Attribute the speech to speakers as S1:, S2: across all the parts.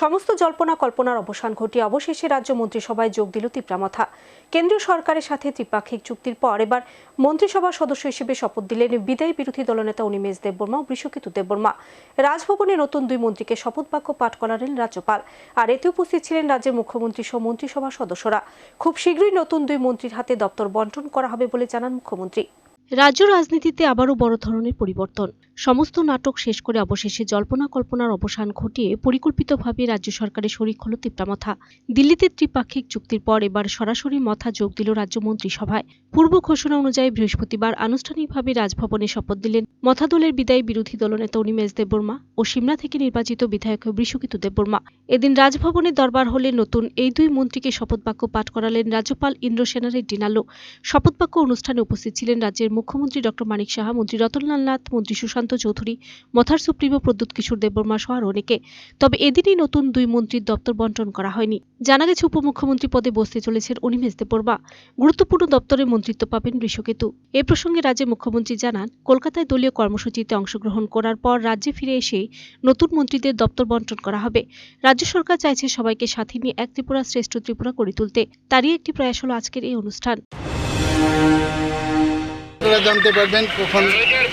S1: সমস্ত জল্পনা কল্পনার অবসান ঘটিয়ে অবশেষে রাজ্য মন্ত্রিসভায় যোগ দিল তিপ্রামথা। কেন্দ্রীয় সরকারের সাথে ত্রিপাক্ষিক চুক্তির পর এবার মন্ত্রিসভার সদস্য হিসেবে শপথ দিলেন বিদায়ী বিরোধী দলনেতা অনিমেষ দেববর্মা ও বৃষকেতু দেববর্মা। রাজভবনে নতুন দুই মন্ত্রীকে শপথ বাক্য পাঠ করালেন রাজ্যপাল। আর এতে উপস্থিত ছিলেন রাজ্যের মুখ্যমন্ত্রী সহ মন্ত্রিসভার সদস্যরা। খুব শীঘ্রই নতুন দুই মন্ত্রীর হাতে দপ্তর বন্টন করা হবে বলে জানান মুখ্যমন্ত্রী। রাজ্য রাজনীতিতে আবারও বড় ধরনের পরিবর্তন। সমস্ত নাটক শেষ করে অবশেষে জল্পনা কল্পনার অবসান ঘটিয়ে পরিকল্পিতভাবে রাজ্য সরকারের শরিক হল তিপ্রামথা দিল্লিতে ত্রিপাক্ষিক চুক্তির পর এবার সরাসরি মথা যোগ দিল রাজ্য মন্ত্রিসভায়। পূর্ব ঘোষণা অনুযায়ী বৃহস্পতিবার আনুষ্ঠানিকভাবে রাজভবনে শপথ দিলেন মথা দলের বিদায়ী বিরোধী দলনেতা অনিমেষ দেববর্মা ও সিমলা থেকে নির্বাচিত বিধায়ক বৃষকিতু দেববর্মা। এদিন রাজভবনে দরবার হলে নতুন এই দুই মন্ত্রীকে শপথবাক্য পাঠ করালেন রাজ্যপাল ইন্দ্রসেনা রেড্ডি নালো শপথ বাক্য অনুষ্ঠানে উপস্থিত ছিলেন রাজ্যের মুখ্যমন্ত্রী ডক্টর মানিক সাহা, মন্ত্রী রতনলাল নাথ, মন্ত্রী সুশান্ত চৌধুরী, মথার সুপ্রিমো প্রদ্যুৎ কিশোর দেববর্মা সহ অনেকে। তবে এদিনই নতুন দুই মন্ত্রীর দপ্তর বন্টন করা হয়নি। জানা গেছে উপমুখ্যমন্ত্রী পদে বসতে চলেছেন অনিমেষ দেববর্মা। গুরুত্বপূর্ণ দপ্তরে মন্ত্রিত্ব পাবেন বৃষকেতু এ প্রসঙ্গে রাজ্যের মুখ্যমন্ত্রী জানান, কলকাতায় দলীয় কর্মসূচিতে অংশগ্রহণ করার পর রাজ্যে ফিরে এসে নতুন মন্ত্রীদের দপ্তর বন্টন করা হবে। রাজ্য সরকার চাইছে সবাইকে সাথে নিয়ে এক ত্রিপুরা শ্রেষ্ঠ ত্রিপুরা গড়ে তুলতে। তারই একটি প্রয়াস হল আজকের এই অনুষ্ঠান।
S2: আপনারা জানতে পারবেন কখন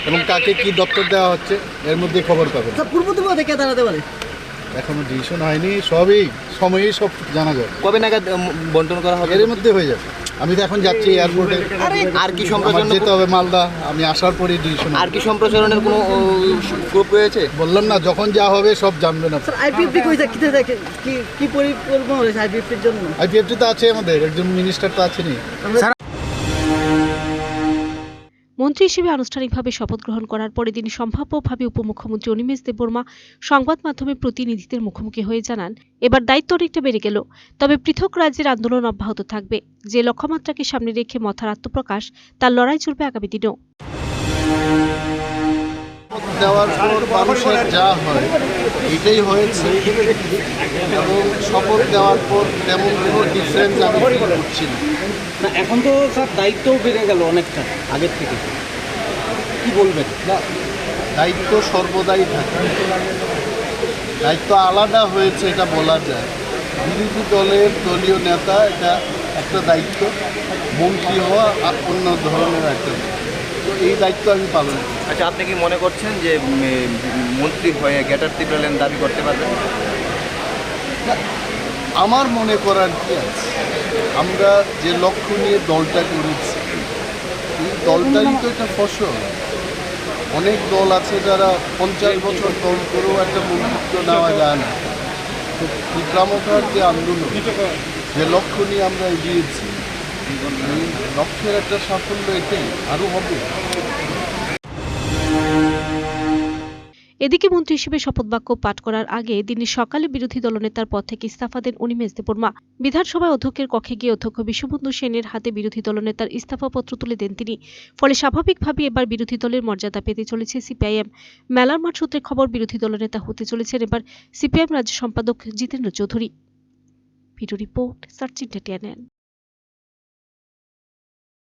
S2: এবং কাকে কি দপ্তর দেওয়া হচ্ছে এর মধ্যে খবর পাবেন।
S3: পূর্ব থেকে দাঁড়াতে পারে?
S2: এখনও ডিসিশন হয়নি সবই সময়েই সব জানা যাবে
S4: কবে নাগাদ বন্টন করা হবে?
S2: এর মধ্যে হয়ে যাবে। আমি তো এখন যাচ্ছি এয়ারপোর্টে
S4: আর কি
S2: আমার
S4: সম্প্রচারণ
S2: যেতে হবে মালদা আমি আসার পরেই ডিসিশন
S4: আর কি সম্প্রচারণের কোনো গ্রুপ রয়েছে?
S2: বললাম না যখন যা হবে সব জানবেন আপনি।
S3: স্যার আইপিএফটি কইছে কিতে দেখে কি কি পরিকল্পনা রয়েছে আইপিএফটির জন্য?
S2: আইপিএফটি তো আছে আমাদের একজন মিনিস্টার তো আছেনই।
S1: মন্ত্রী হিসেবে আনুষ্ঠানিকভাবে শপথ গ্রহণ করার পরে তিনি সম্ভাব্যভাবে উপমুখ্যমন্ত্রী অনিমেষ দেববর্মা সংবাদ মাধ্যমে প্রতিনিধিদের মুখোমুখি হয়ে জানান, এবার দায়িত্ব অনেকটা বেড়ে গেল। তবে পৃথক রাজ্যের আন্দোলন অব্যাহত থাকবে। যে লক্ষ্যমাত্রাকে সামনে রেখে মথার আত্মপ্রকাশ, তার লড়াই চলবে আগামী দিনেও।
S2: দেওয়ার পর মানুষের যা হয় এটাই হয়েছে। এবং শপথ দেওয়ার পর তেমন কোনো ডিফারেন্স আমি করছি না।
S5: না এখন তো স্যার দায়িত্বও বেড়ে গেল অনেকটা আগের থেকে। কি বলবেন?
S2: না দায়িত্ব সর্বদাই থাকে। দায়িত্ব আলাদা হয়েছে এটা বলা যায়। বিরোধী দলের দলীয় নেতা এটা একটা দায়িত্ব মন্ত্রী হওয়া আর অন্য ধরনের একটা তো এই দায়িত্ব আমি পালন করি।
S4: আচ্ছা আপনি কি মনে করছেন যে মন্ত্রী হয়ে গ্যাটার ত্রিপুরালেন দাবি করতে পারবেন?
S2: আমার মনে করার কি আছে? আমরা যে লক্ষ্য নিয়ে দলটা করেছি এই দলটারই তো একটা ফসল। অনেক দল আছে যারা পঞ্চাশ বছর দল করেও একটা মন্ত্রিত্ব নেওয়া যায় না। তো বিক্রামকার যে আন্দোলন যে লক্ষ্য নিয়ে আমরা এগিয়েছি লক্ষ্যের একটা সাফল্য এটাই আরও হবে।
S1: এদিকে মন্ত্রী হিসেবে শপথ বাক্য পাঠ করার আগে দিনের সকালে বিরোধী দলনেতার পদ থেকে ইস্তফা দেন অনিমেষ দেববর্মা বিধানসভায় অধ্যক্ষের কক্ষে গিয়ে অধ্যক্ষ বিশ্ববন্ধু সেনের হাতে বিরোধী দলনেতার ইস্তফাপত্র তুলে দেন তিনি। ফলে স্বাভাবিকভাবে এবার বিরোধী দলের মর্যাদা পেতে চলেছে সিপিআইএম। মেলার মাঠ সূত্রে খবর, বিরোধী দলনেতা হতে চলেছেন এবার সিপিআইএম রাজ্য সম্পাদক Jitendra Chowdhury. Report, search India